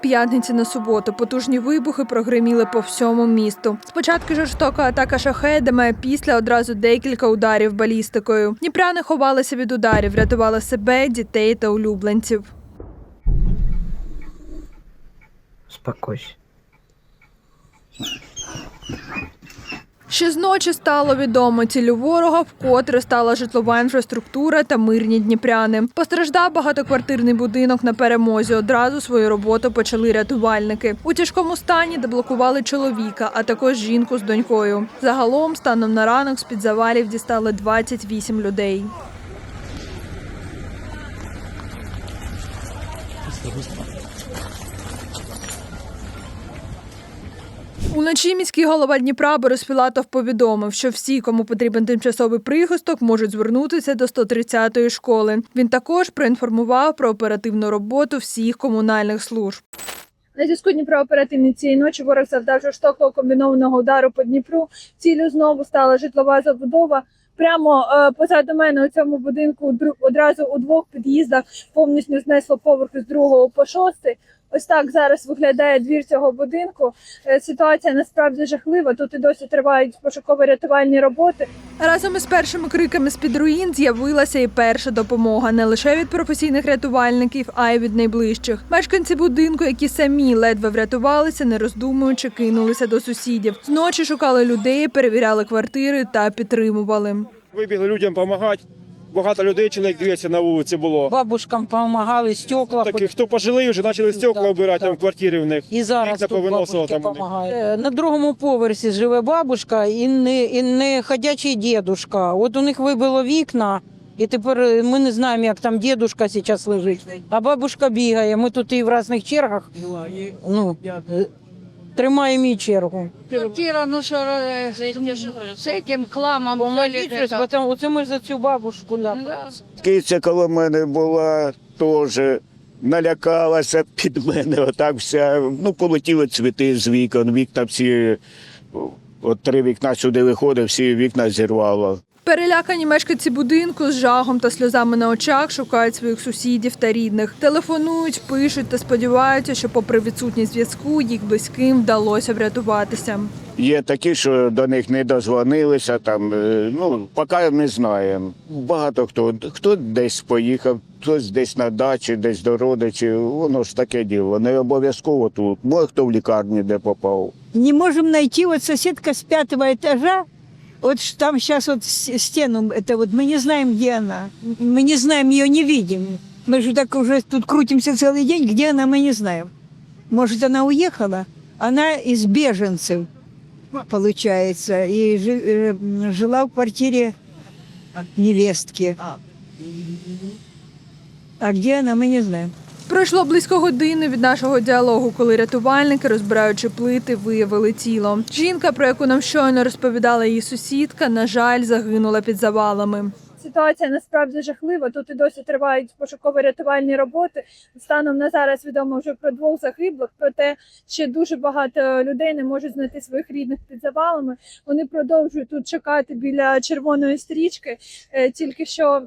п'ятниці на суботу потужні вибухи прогриміли по всьому місту. Спочатку жорстока атака шахедами, а після одразу декілька ударів балістикою. Дніпряни ховалися від ударів, рятували себе, дітей та улюбленців. Успокойся. Ще з ночі стало відомо, цілю ворога вкотре стала житлова інфраструктура та мирні дніпряни. Постраждав багатоквартирний будинок на перемозі. Одразу свою роботу почали рятувальники. У тяжкому стані деблокували чоловіка, а також жінку з донькою. Загалом, станом на ранок, з під завалів дістали 28 людей. Уночі міський голова Дніпра Борис Філатов повідомив, що всі, кому потрібен тимчасовий прихисток, можуть звернутися до 130-ї школи. Він також проінформував про оперативну роботу всіх комунальних служб. На зв'язку Дніпро оперативні цієї ночі ворог завдав жорстокого комбінованого удару по Дніпру. Цілю знову стала житлова забудова. Прямо е, позаду мене у цьому будинку одразу у двох під'їздах повністю знесло поверхи з другого по шостий. Ось так зараз виглядає двір цього будинку. Е, Ситуація насправді жахлива. Тут і досі тривають пошуково-рятувальні роботи. Разом із першими криками з під руїн з'явилася і перша допомога не лише від професійних рятувальників, а й від найближчих. Мешканці будинку, які самі ледве врятувалися, не роздумуючи, кинулися до сусідів. Зночі шукали людей, перевіряли квартири та підтримували. Вибігли людям допомагати. Багато людей, чоловік 200 на вулиці було. Бабушкам допомагали, стекла. Такі, хто пожилий, вже почали стекла там в квартирі в них. І зараз Вікна тут повиносило бабушки там у них. допомагають. Е, На другому поверсі живе бабушка і не, і не ходячий дідушка. От у них вибило вікна, і тепер е, ми не знаємо, як там дідушка зараз лежить. А бабушка бігає. Ми тут і в різних чергах. Ну, е, тримаємо і чергу. Квартира, ну что, э, с этим, с этим хламом. Помогіть щось, бо там- Оце ми ж за цю бабушку. Да. Да. Киця коло мене була теж. Налякалася під мене, отак вся. Ну, полетіли цвіти з вікон, вікна всі, от три вікна сюди виходить, всі вікна зірвало. Перелякані мешканці будинку з жахом та сльозами на очах шукають своїх сусідів та рідних. Телефонують, пишуть та сподіваються, що, попри відсутність зв'язку, їх близьким вдалося врятуватися. Є такі, що до них не дозвонилися, там, е, ну, поки не знаємо. Багато хто, хто десь поїхав, хтось десь на дачі, десь до родичів, воно ж таке діло. Не обов'язково тут. Може, хто в лікарні де попав. не можем найти. Вот соседка с пятого этажа, вот там сейчас вот стену, это вот мы не знаем, где она. Мы не знаем, ее не видим. Мы же так уже тут крутимся целый день, где она, мы не знаем. Может, она уехала? Она из беженцев, получается, и э, жила в квартире невестки. А где она, мы не знаем. Пройшло близько години від нашого діалогу, коли рятувальники, розбираючи плити, виявили тіло. Жінка, про яку нам щойно розповідала її сусідка, на жаль, загинула під завалами. Ситуація насправді жахлива. Тут і досі тривають пошуково-рятувальні роботи. Станом на зараз відомо вже про двох загиблих. Проте ще дуже багато людей не можуть знайти своїх рідних під завалами. Вони продовжують тут чекати біля червоної стрічки. Е, Тільки що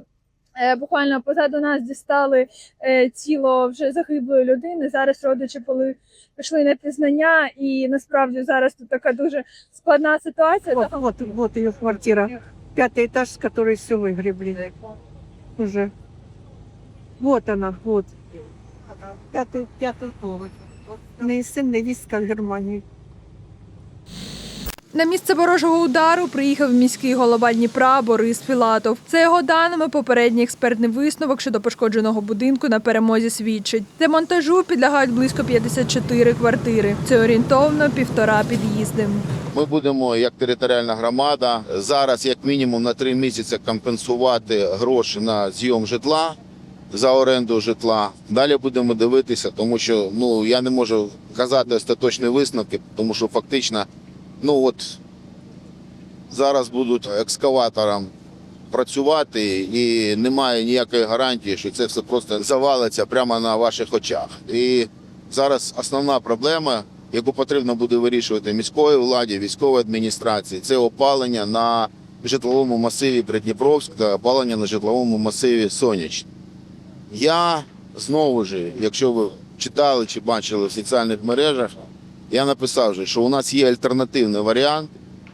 буквально позаду нас дістали е, тіло вже загиблої людини. Зараз родичі поли пішли на пізнання, і насправді зараз тут така дуже складна ситуація. Вот, вот, вот ее квартира. Пятый этаж, с которой все выгребли. Уже. Вот она, вот. Пятый, пятый поверх. Не сын, невістка в Германії. На місце ворожого удару приїхав міський голова Дніпра Борис Філатов. За його даними, попередній експертний висновок щодо пошкодженого будинку на перемозі свідчить. Демонтажу підлягають близько 54 квартири. Це орієнтовно півтора під'їзди. Ми будемо як територіальна громада зараз, як мінімум, на три місяці компенсувати гроші на зйом житла за оренду житла. Далі будемо дивитися, тому що ну я не можу казати остаточні висновки, тому що фактично, ну от зараз будуть екскаватором працювати, і немає ніякої гарантії, що це все просто завалиться прямо на ваших очах. І зараз основна проблема яку потрібно буде вирішувати міської владі, військовій адміністрації, це опалення на житловому масиві Придніпровськ та опалення на житловому масиві Сонячне. Я знову ж, якщо ви читали чи бачили в соціальних мережах, я написав, вже, що у нас є альтернативний варіант.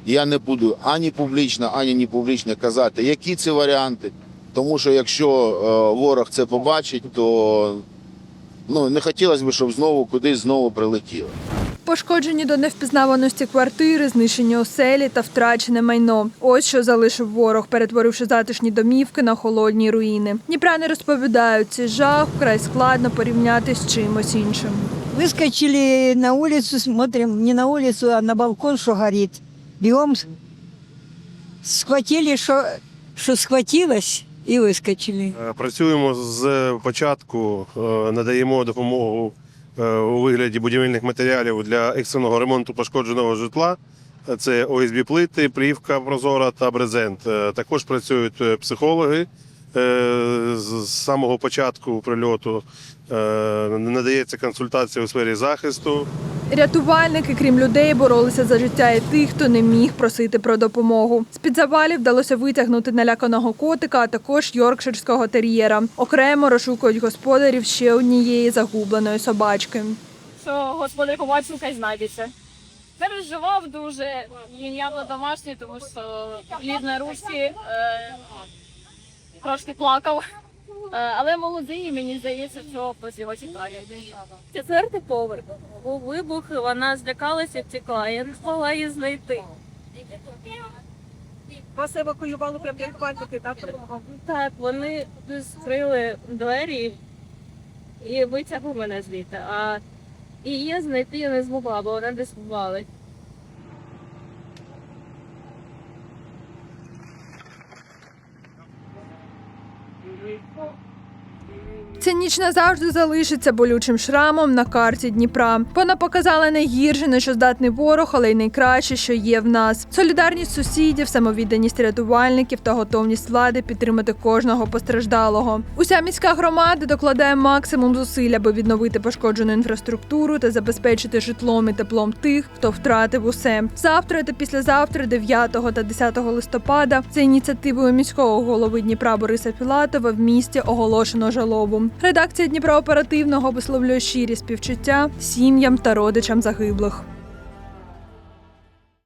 Я не буду ані публічно, ані не публічно казати, які це варіанти. Тому що якщо е, ворог це побачить, то ну, не хотілося б, щоб знову кудись знову прилетіло. Пошкоджені до невпізнаваності квартири, знищені оселі та втрачене майно. Ось що залишив ворог, перетворивши затишні домівки на холодні руїни. Дніпряни розповідають, цей жах вкрай складно порівняти з чимось іншим. Выскочили на улицу, смотрим, не на улицу, а на балкон, что горит. Бегом схватили, что, что схватилось, и выскочили. Е, Працюємо з початку, е, надаємо допомогу е, у вигляді будівельних матеріалів для екстреного ремонту пошкодженого житла. Це ОСБ плити, плівка прозора та брезент. Також працюють психологи. Е, З самого початку прильоту е, надається консультація у сфері захисту. Рятувальники, крім людей, боролися за життя і тих, хто не міг просити про допомогу. З під завалів вдалося витягнути наляканого котика, а також йоркширського тер'єра. Окремо розшукують господарів ще однієї загубленої собачки. Що господар побачив, хай знайдеться. Переживав дуже, він явно домашній, тому що лід на ручці, е, трошки плакав. Е, але молодий, мені здається, що хтось його чекає. Четвертий поверх. Був вибух, вона злякалася, втекла. Я не змогла її знайти. Вас евакуювали прямо як пальчики, так? Так, вони скрили двері і витягли мене звідти. А її знайти я не змогла, бо вона десь бували. Ця ніч назавжди залишиться болючим шрамом на карті Дніпра. Вона показала найгірше, на що здатний ворог, але й найкраще, що є в нас. Солідарність сусідів, самовідданість рятувальників та готовність влади підтримати кожного постраждалого. Уся міська громада докладає максимум зусиль, аби відновити пошкоджену інфраструктуру та забезпечити житлом і теплом тих, хто втратив усе. Завтра та післязавтра, 9 та 10 листопада, за ініціативою міського голови Дніпра Бориса Філатова в місті оголошено жалобу. Редакція Дніпрооперативного висловлює щирі співчуття сім'ям та родичам загиблих.